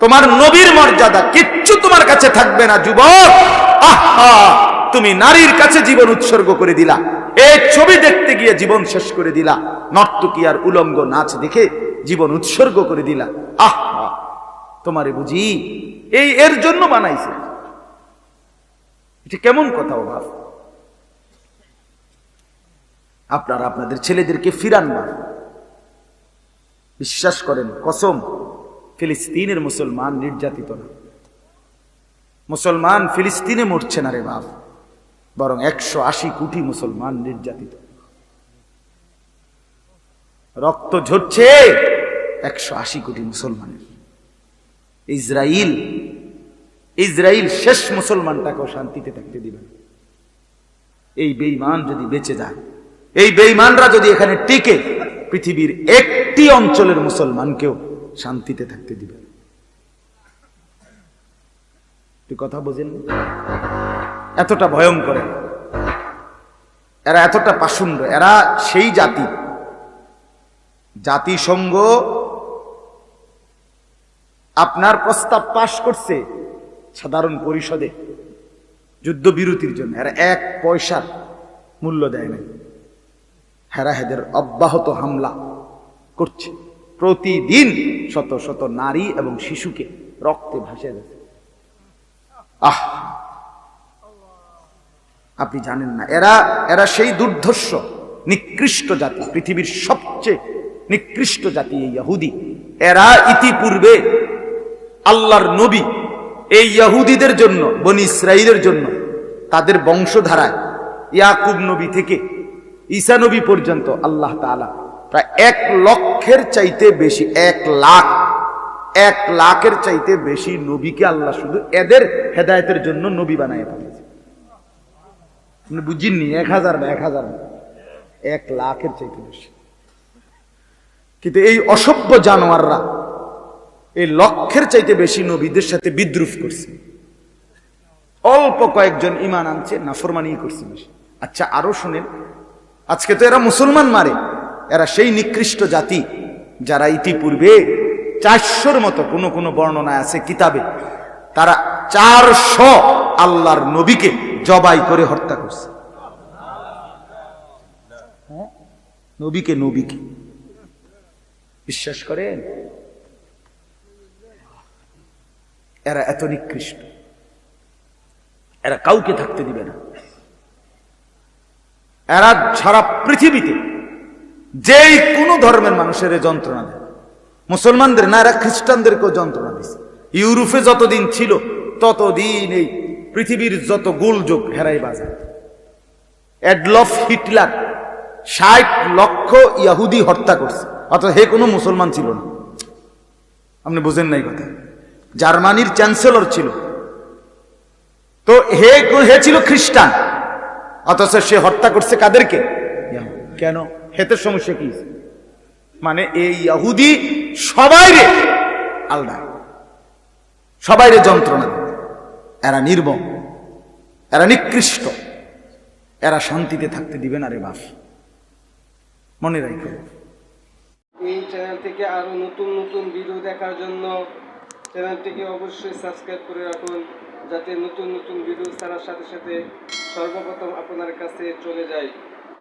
তোমার নবীর মর্যাদা কিচ্ছু তোমার কাছে থাকবে না, যুবক। আহা, তুমি নারীর কাছে জীবন উৎসর্গ করে দিলা। এই ছবি দেখতে গিয়ে জীবন শেষ করে দিলা। নর্তকী আর উলঙ্গ নাচ দেখে জীবন উৎসর্গ করে দিলা। আহা, তোমারে বুঝি, এই এর জন্য বানাইছে। এটা কেমন কথা, অভাব? আপনারা আপনাদের ছেলেদেরকে ফিরান না বিশ্বাস করেন, কসম। ফিলিস্তিনের মুসলমান নির্যাতিত না। মুসলমান ফিলিস্তিনে মরছে না রে বাপ। বরং একশো আশি কোটি মুসলমান নির্যাতিত। রক্ত ঝরছে একশো আশি কোটি মুসলমানের। ইসরায়েল ইসরায়েল শেষ মুসলমানটাকেও শান্তিতে থাকতে দিবে না। এই বেঈমান যদি বেঁচে যায়, এই বেঈমানরা যদি এখানে টিকে, পৃথিবীর একটি অঞ্চলের মুসলমানকেও শান্তিতে থাকতে দিবে। তুই কথা বোঝেন এতটা ভয়ঙ্কর এরা। এতটা পাশুন্ড এরা সেই জাতি। জাতিসংঘ আপনার প্রস্তাব পাশ করছে সাধারণ পরিষদে যুদ্ধবিরতির জন্য। এরা এক পয়সার মূল্য দেয় নাই। হেরা হেদের অব্যাহত হামলা করছে। প্রতিদিন শত শত নারী এবং শিশুকে রক্তে ভাসিয়ে যাচ্ছে আহ! আপনি জানেন না, এরা এরা সেই দুর্ধর্ষ, নিকৃষ্ট জাতি, পৃথিবীর সবচেয়ে নিকৃষ্ট জাতি এই ইহুদি। এরা ইতিপূর্বে আল্লাহর নবী, এই ইহুদিদের জন্য, বনি ইসরাইলের জন্য, তাদের বংশধারায় ইয়াকুব নবী থেকে ঈসা নবী পর্যন্ত আল্লাহ তাআলা প্রায় এক লক্ষের চাইতে বেশি, এক লাখ, এক লাখের চাইতে বেশি নবীকে আল্লাহ শুধু এদের হেদায়েতের জন্য নবী বানায় পাঠিয়েছে। বুঝিননি, এক হাজার না, এক হাজার না, এক লাখের চাইতে বেশি। কিন্তু এই অসভ্য জানোয়াররা এই লক্ষের চাইতে বেশি নবীদের সাথে বিদ্রুপ করছে। অল্প কয়েকজন ইমান আনছে নাফরমানি করছে বেশি। আচ্ছা আরও শুনেন, আজকে তো এরা মুসলমান মারে। এরা সেই নিকৃষ্ট জাতি যারা ইতিপূর্বে চারশোর মতো কোনো কোনো বর্ণনা আছে কিতাবে। তারা চারশো আল্লাহর নবীকে জবাই করে হত্যা করছে। হ্যাঁ? নবীকে নবীকে। বিশ্বাস করেন? এরা এত নিকৃষ্ট। এরা কাউকে থাকতে দিবে না। এরা সারা পৃথিবীতে যেই কোনো ধর্মের মানুষের যন্ত্রণা দেয়। মুসলমানদের না, এরা খ্রিস্টানদেরকেও যন্ত্রণা দিছে ইউরোপে যতদিন ছিল, ততদিন এই পৃথিবীর যত গোলযোগ হেরাই বাজার। অ্যাডলফ হিটলার ষাট লক্ষ ইয়াহুদি হত্যা করছে। অথচ হে কোনো মুসলমান ছিল না। আপনি বুঝেন নাই কথা। জার্মানির চ্যান্সেলর ছিল। তো হে হে ছিল খ্রিস্টান। অথচ সে হত্যা করছে কাদেরকে? কেন? হেতের সমস্যা কি? মানে এই ইহুদি সবাই রে আলদা। সবাই রে যন্ত্রণা এরা নির্মম এরা নিকৃষ্ট, এরা শান্তিতে থাকতে দিবে না রে বাপ। মনে রাখো। এই চ্যানেল থেকে আরও নতুন নতুন ভিডিও দেখার জন্য চ্যানেলটিকে অবশ্যই সাবস্ক্রাইব করে রাখুন, যাতে নতুন নতুন ভিডিও ছাড়ার সাথে সাথে সর্বপ্রথম আপনার কাছে চলে যায়।